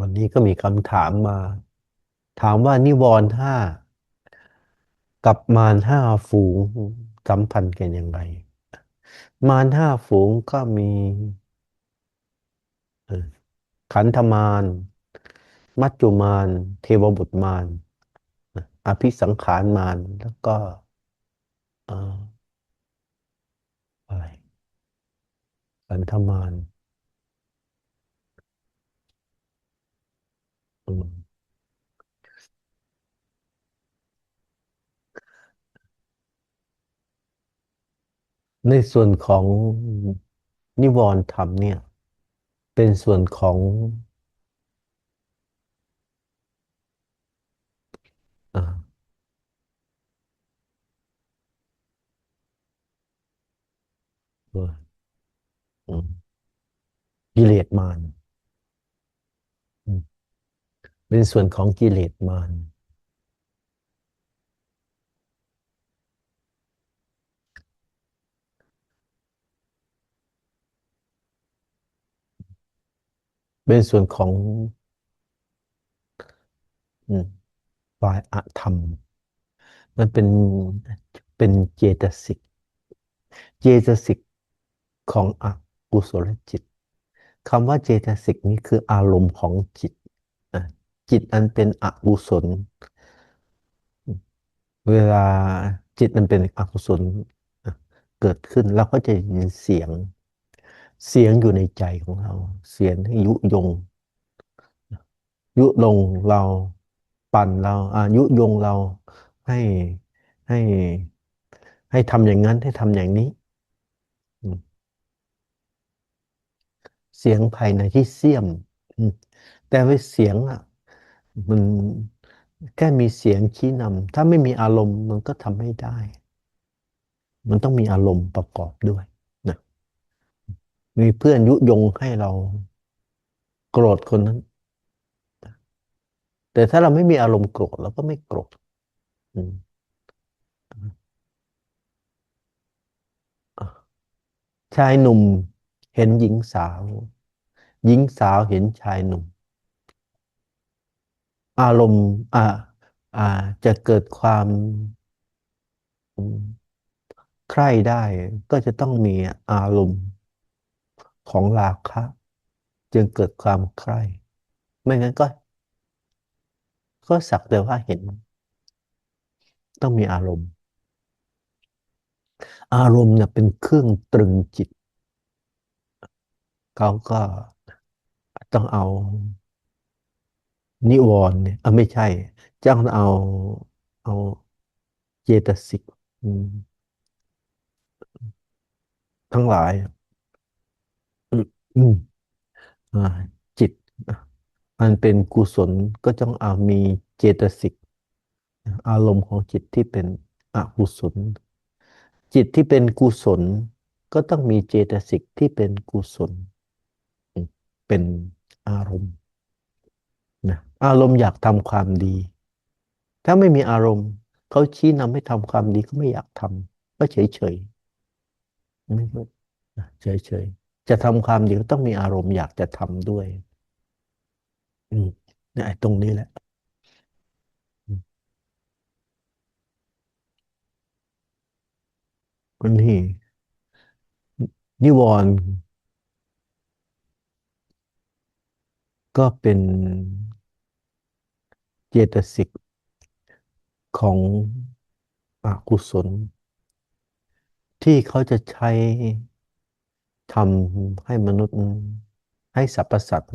วันนี้ก็มีคำถามมา ถามว่านิวรณ์ห้ากับมารห้าฝูงสัมพันธ์กันยังไงมารห้าฝูงก็มีขันธมารมัจจุมารเทวบุตรมารอภิสังขารมารแล้วก็อะไรขันธมารอืม ในส่วนของนิวรณ์ธรรมเนี่ย เป็นส่วนของอ่ากิเลสมาร เป็นส่วนของกิเลสมารเป็นส่วนของฝ่ายอธรรม มันเป็นเป็นเจตสิก เจตสิกของอกุศลจิตคำว่าเจตสิกนี้คืออารมณ์ของจิต จิตอันเป็นอกุศล เวลาจิตมันเป็นอกุศลเกิดขึ้นเราก็จะยินเสียง เสียงอยู่ในใจของเรา เสียงให้ยุยง ยุลงเราปั่นเราอายุยงเราให้ให้ให้ทำอย่างนั้นให้ทำอย่างนี้ เสียงภายในที่เสียมอืมแต่ว่าเสียงอะ มันแค่มีเสียงชี้นำถ้าไม่มีอารมณ์มันก็ทำไม่ได้ มันต้องมีอารมณ์ประกอบด้วยนะมีเพื่อนยุยงให้เราโกรธคนนั้น แต่ถ้าเราไม่มีอารมณ์โกรธเราก็ไม่โกรธชายหนุ่มเห็นหญิงสาว หญิงสาวเห็นชายหนุ่ม อารมณ์อ่าอ่าจะเกิดความใคร่ได้ก็จะต้องมีอารมณ์ของราคะ จึงเกิดความใคร่ ไม่งั้นก็ ก็สักแต่ว่าเห็น ต้องมีอารมณ์ อารมณ์เนี่ยเป็นเครื่องตรึงจิต เขาก็ต้องเอา นิวรณ์เนี่ยเออไม่ใช่จ้องเอาเอาเจตสิกทั้งหลายจิตมันเป็นกุศลก็ต้องเอามีเจตสิก อารมณ์ของจิตที่เป็นอกุศล จิตที่เป็นกุศล ก็ต้องมีเจตสิกที่เป็นกุศล เป็นอารมณ์ นะอารมณ์อยากทำความดี ถ้าไม่มีอารมณ์เขาชี้นำให้ทำความดีก็ไม่อยากทำก็เฉยเฉยไม่เฉยเฉยจะทำความดีก็ต้องมีอารมณ์อยากจะทำด้วย อืมนี่ตรงนี้แหละมันนี่นิวรณ์ก็เป็น เจตสิกของอกุศล ที่เขาจะใช้ทำให้มนุษย์ให้สรรพสัตว์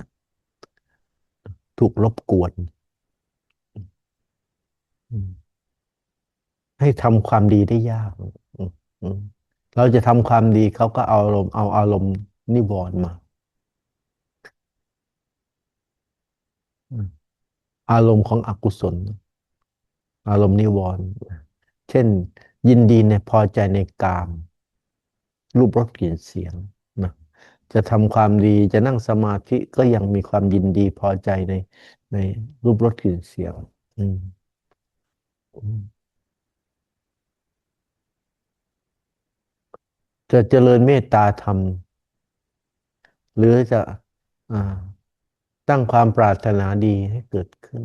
ถูกรบกวน ให้ทำความดีได้ยาก เราจะทำความดีเขาก็เอาอารมณ์เอาอารมณ์นิวรณ์มาอืม อารมณ์ของอกุศล อารมณ์นิวรณ์เช่น ยินดีในพอใจในกาม รูปรสกลิ่นเสียงนะจะทำความดีจะนั่งสมาธิก็ยังมีความยินดีพอใจในในรูปรสกลิ่นเสียง อืมจะเจริญเมตตาธรรม หรือจะอ่า ตั้งความปรารถนาดีให้เกิดขึ้น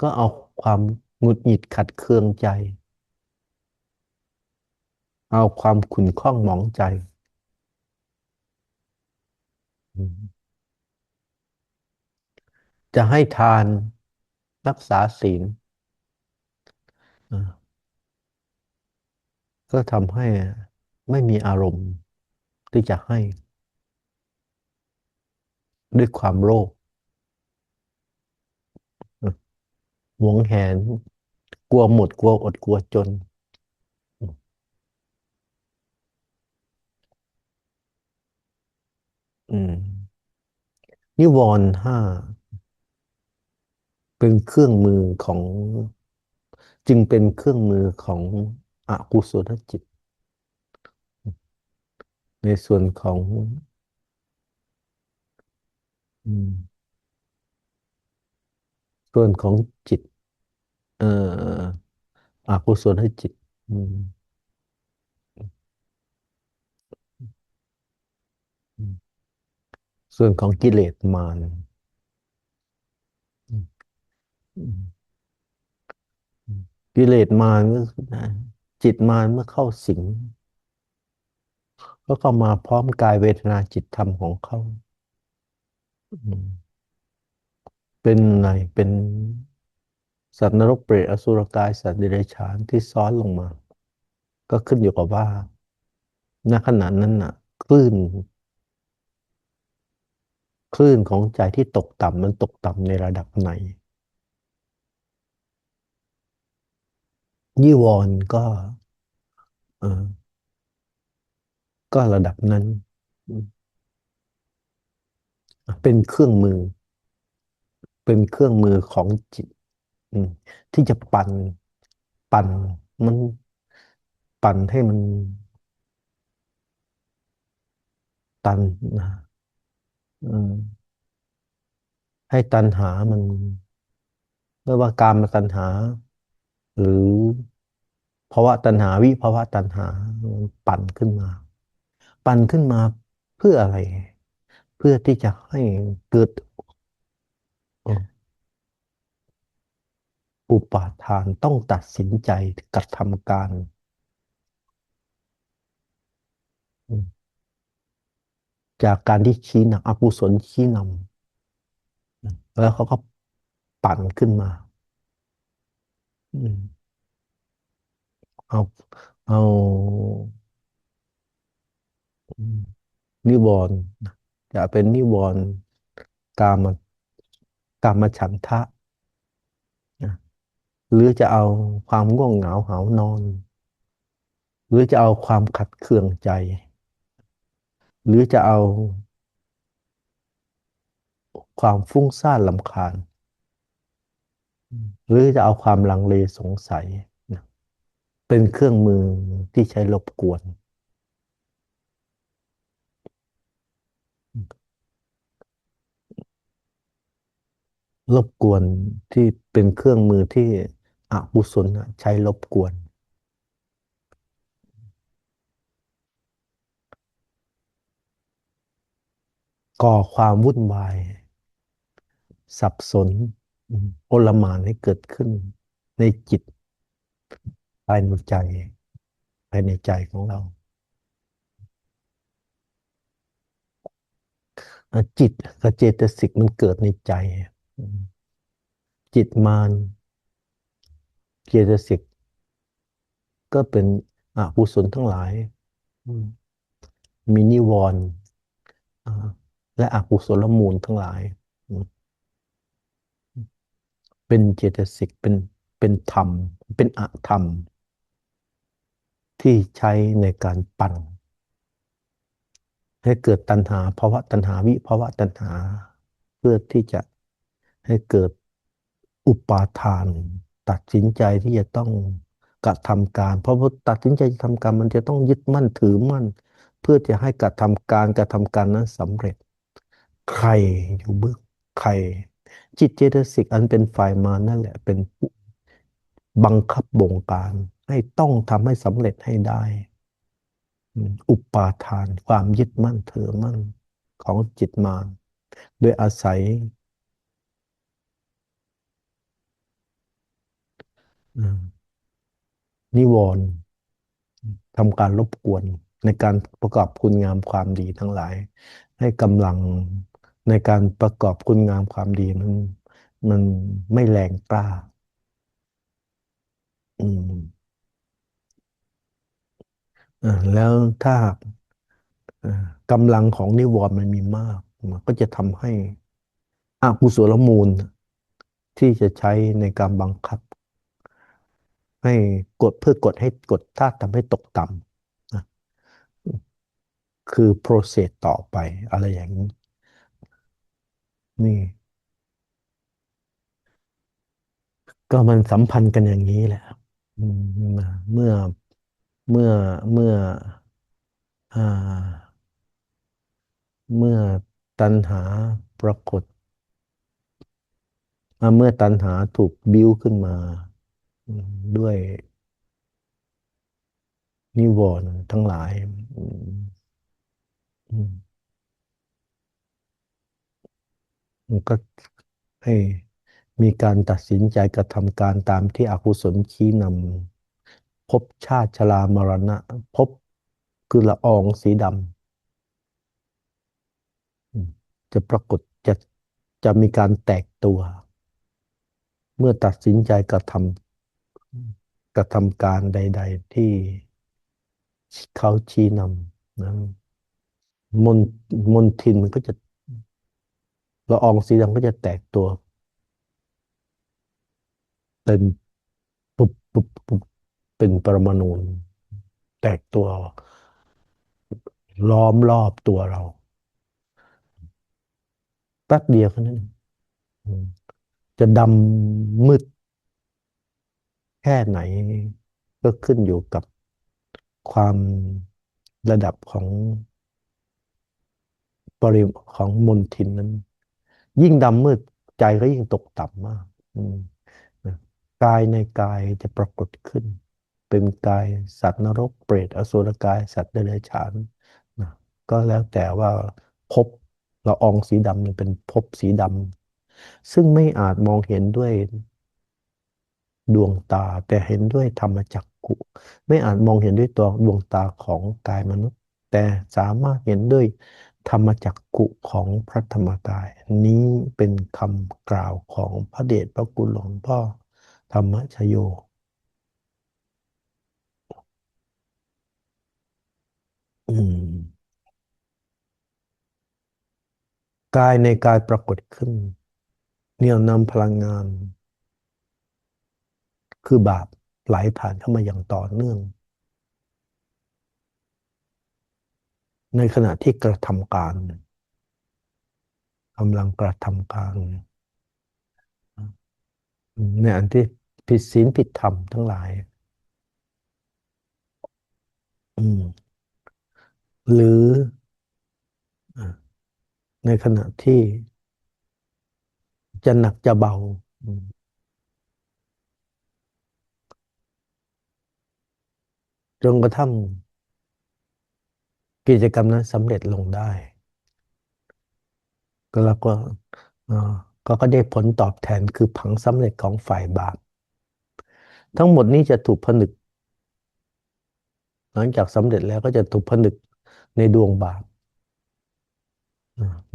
ก็เอาความหงุดหงิดขัดเคืองใจ เอาความขุ่นข้องหมองใจ จะให้ทานรักษาศีลก็ทำให้ไม่มีอารมณ์ที่จะให้ ด้วยความโลภอะ หวงแหน กลัวหมด กลัวอดกลัวจน อืม นิวรณ์ห้า เป็นเครื่องมือของ จึงเป็นเครื่องมือของอกุศลจิต ในส่วนของ อืม ส่วนของจิต เอ่ออกุศลจิต อืมส่วนของกิเลสมารอืมอืมอืมกิเลสมารจิตมารเมื่อเข้าสิงก็เข้ามาพร้อมกายเวทนาจิตธรรมของเขา เป็นอะไรเป็นสัตว์นรกเปรตอสุรกายสัตว์เดรัจฉานที่ซ้อนลงมา ก็ขึ้นอยู่กับว่าณขณะนั้นน่ะ คลื่น คลื่นของใจที่ตกต่ำมันตกต่ำในระดับไหนนิวรณ์ก็ก็ระดับนั้น เป็นเครื่องมือ เป็นเครื่องมือของจิตที่จะปั่นปั่นมันปั่นให้มัน ตันนะให้ตัณหามันไม่ว่าการมาตัณหา หรือภาวะตัณหาวิภาวะตัณหามันปั่นขึ้นมา ปั่นขึ้นมาเพื่ออะไร เพื่อที่จะให้เกิดเอ่อ อุปาทานต้องตัดสินใจกระทำการ จากการที่ชี้นำอกุศลชี้นำแล้วเขาก็ปั่นขึ้นมาเอาเอานิวรณ์จะเป็นนิวรณ์กามกามฉันทะ หรือจะเอาความง่วงเหงาหานอน หรือจะเอาความขัดเคืองใจ หรือจะเอา ความฟุ้งซ่านรำคาญ หรือจะเอาความลังเลสงสัย เป็นเครื่องมือที่ใช้รบกวน รบกวนที่เป็นเครื่องมือที่ อกุศลใช้รบกวน ก่อความวุ่นวาย สับสนโอลมานให้เกิดขึ้นในจิตภายในใจภายในใจของเรา จิตกับเจตสิกมันเกิดในใจ จิตมาร เจตสิกก็เป็นอกุศลทั้งหลายอืมมีนิวรณ์อ่าและอกุศลมูลทั้งหลายอืมเป็นเจตสิกเป็นเป็นธรรม เป็นอธรรม ที่ใช้ในการปั่น ให้เกิดตัณหาภาวะตัณหาวิภาวะตัณหา เพื่อที่จะให้เกิดอุปาทาน ตัดสินใจที่จะต้องกระทำการ เพราะว่าตัดสินใจจะทำการมันจะต้องยึดมั่นถือมั่น เพื่อจะให้กระทำการกระทำการนั้นสำเร็จ ใครอยู่เบื้องใคร จิตเจตสิกอันเป็นฝ่ายมานั่นแหละเป็นบังคับบงการ ให้ต้องทำให้สำเร็จให้ได้ อุปาทานความยึดมั่นถือมั่นของจิตมารโดยอาศัยอ่า นิวรณ์ทำการรบกวนในการประกอบคุณงามความดีทั้งหลาย ให้กำลังในการประกอบคุณงามความดีมันมันไม่แรงกล้า อืมอ่าแล้วถ้ากำลังของนิวรณ์มันมีมากมันก็จะทำให้อากุศลมูล ที่จะใช้ในการบังคับ ให้กดเพื่อกดให้กดธาตุทำให้ตกต่ำนะคือ process ต่อไปอะไรอย่างนี้นี่ ก็มันสัมพันธ์กันอย่างนี้แหละเมื่อเมื่อเมื่ออเมื่อตัณหาปรากฏ เมื่อตัณหาถูกบิ้วขึ้นมา ด้วยนิวรณ์ทั้งหลายมันก็ให้มีการตัดสินใจกระทำการตามที่อกุศลชี้นำภพชาติชรามรณะภพคือละอองสีดำจะปรากฏจะจะมีการแตกตัว เมื่อตัดสินใจกระทำ กระทำการใด ๆ ที่เขาชี้นำนะมนมนทินมันก็จะละอองสีดำก็จะแตกตัวเป็นปุบปุบปุบเป็นปรมาณูแตกตัว ล้อมรอบตัวเราแป๊บเดียวแค่นั้นจะดำมืด แค่ไหนก็ขึ้นอยู่กับความระดับของปริมของมลทินนั้น ยิ่งดำมืดใจก็ยิ่งตกต่ำมากมกายในกายจะปรากฏขึ้น เป็นกายสัตว์นรกเปรตอสุรกายสัตว์เดรัจฉานนะก็แล้วแต่ว่าภพละอองสีดำเนี่ยเป็นภพสีดำซึ่งไม่อาจมองเห็นด้วย ดวงตา แต่เห็นด้วยธรรมจักขุไม่อาจมองเห็นด้วยตัวดวงตาของกายมนุษย์ แต่สามารถเห็นด้วยธรรมจักขุของพระธรรมกาย นี้เป็นคำกล่าวของพระเดชพระคุณหลวงพ่อธรรมชโยอืมกายในกายปรากฏขึ้น เหนี่ยวนำพลังงาน คือบาปไหลผ่านเข้ามาอย่างต่อเนื่อง ในขณะที่กระทำการกำลังกระทำการในอันที่ผิดศีลผิดธรรมทั้งหลายหรือในขณะที่จะหนักจะเบาอืม จนกระทั่งกิจกรรมนั้นสำเร็จลงได้ ก็แล้วก็เอ่อก็ก็ได้ผลตอบแทนคือผลสำเร็จของฝ่ายบาป ทั้งหมดนี้จะถูกผนึก หลังจากสำเร็จแล้วก็จะถูกผนึกในดวงบาป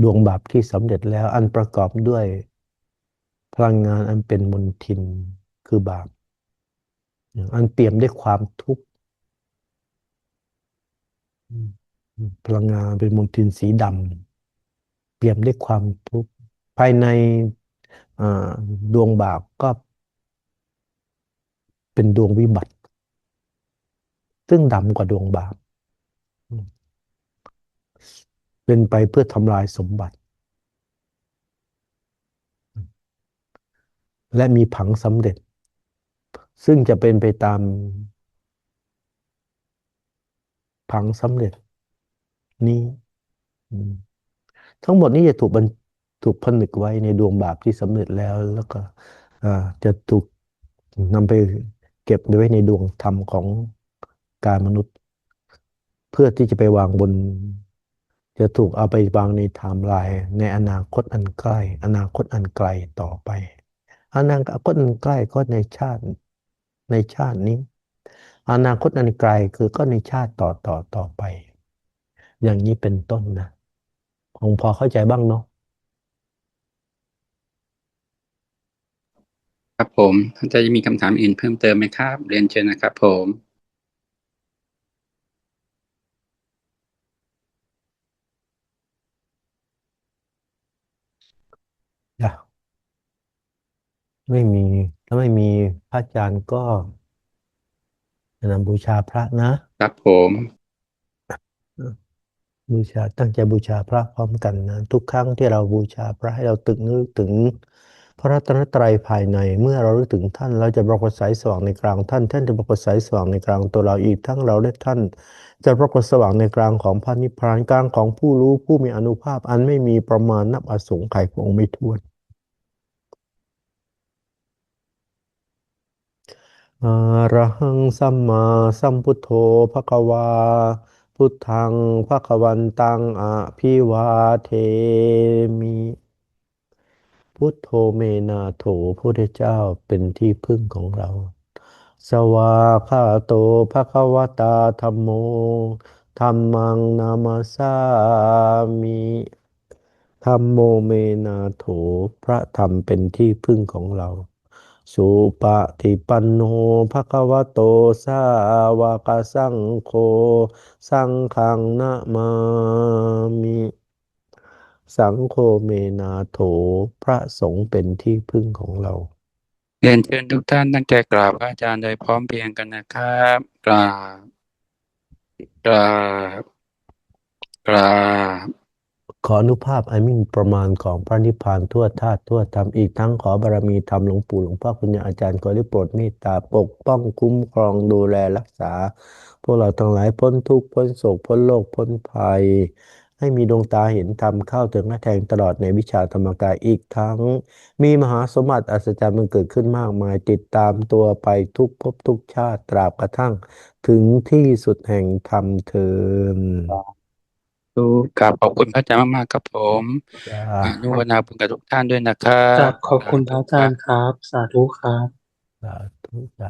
ดวงบาปที่สำเร็จแล้วอันประกอบด้วยพลังงานอันเป็นมลทินคือบาป อันเปี่ยมด้วยความทุกข์ พลังงานเป็นมลทินสีดำเปี่ยมด้วยความทุกข์ภายในดวงบาปก็เป็นดวงวิบัติ ซึ่งดำกว่าดวงบาป เป็นไปเพื่อทำลายสมบัติ และมีผังสำเร็จ ซึ่งจะเป็นไปตาม ผังสำเร็จ นี้ทั้งหมดนี้จะถูกบันถูกผนึกไว้ในดวงบาปที่สำเร็จแล้ว แล้วก็จะถูกนำไปเก็บไว้ในดวงธรรมของกายมนุษย์ เพื่อที่จะไปวางบน จะถูกเอาไปวางในไทม์ไลน์ในอนาคตอันใกล้ อนาคตอันไกลต่อไป อนาคตอันใกล้ก็ในชาติในชาตินี้ อนาคตอันไกลคือก็ในชาติต่อต่อต่อไป อย่างนี้เป็นต้นนะคงพอเข้าใจบ้างเนาะครับผมท่านจะมีคำถามอื่นเพิ่มเติมไหมครับ เรียนเชิญนะครับผมจ้ะไม่มี ถ้าไม่มีพระอาจารย์ก็ นำบูชาพระนะครับผม บูชาตั้งใจบูชาพระพร้อมกันนะทุกครั้งที่เราบูชาพระให้เราตึกนึกถึง พระรัตนตรัยภายในเมื่อเรารู้ถึงท่านเราจะปรากฏแสงสว่างในกลางท่าน ท่านจะปรากฏแสงสว่างในกลางตัวเราอีกทั้งเราและท่าน จะปรากฏสว่างในกลางของพระนิพพานกลางของผู้รู้ผู้มีอานุภาพอันไม่มีประมาณนับอสงไขยพระองค์ไม่ถ้วน อะระหังสัมมาสัมพุทโธภะคะวา พุทธังภะคะวันตังอะภิวาเทมิ พุทโธเมนาโถพุทธเจ้าเป็นที่พึ่งของเรา สวาคาโตภะคะวตาธัมโมธัมมังนามาสามิธัมโมเมนาโถพระธรรมเป็นที่พึ่งของเรา สุปฏิปันโนภะคะวะโต สาวกสังโฆ สังฆังนะมามิ สังโฆเมนาโถ พระสงฆ์เป็นที่พึ่งของเรา เรียนเชิญทุกท่านตั้งใจกราบพระอาจารย์โดยพร้อมเพรียงกันนะครับ กราบ กราบ กราบ ขออนุภาพอันไม่มีประมาณของพระนิพพานทั่วธาตุทั่วธรรมอีกทั้งขอบารมีธรรมหลวงปู่หลวงพ่อคุณอาจารย์ขอได้โปรดเมตตาปกป้องคุ้มครองดูแลรักษา พวกเราทั้งหลายพ้นทุกข์พ้นโศกพ้นโลกพ้นภัย ให้มีดวงตาเห็นธรรมเข้าถึงและแทงตลอดในวิชาธรรมกายอีกทั้ง มีมหาสมบัติอัศจรรย์มันเกิดขึ้นมากมายติดตามตัวไปทุกภพทุกชาติตราบกระทั่ง ถึงที่สุดแห่งธรรมเทิน ดูกราบขอบคุณพระอาจารย์มากๆครับผมจ้าอนุโมทนาบุญกับทุกท่านด้วยนะครักราบบขอบคุณพระอาจารย์ครับ สาธุครับ สาธุจ้า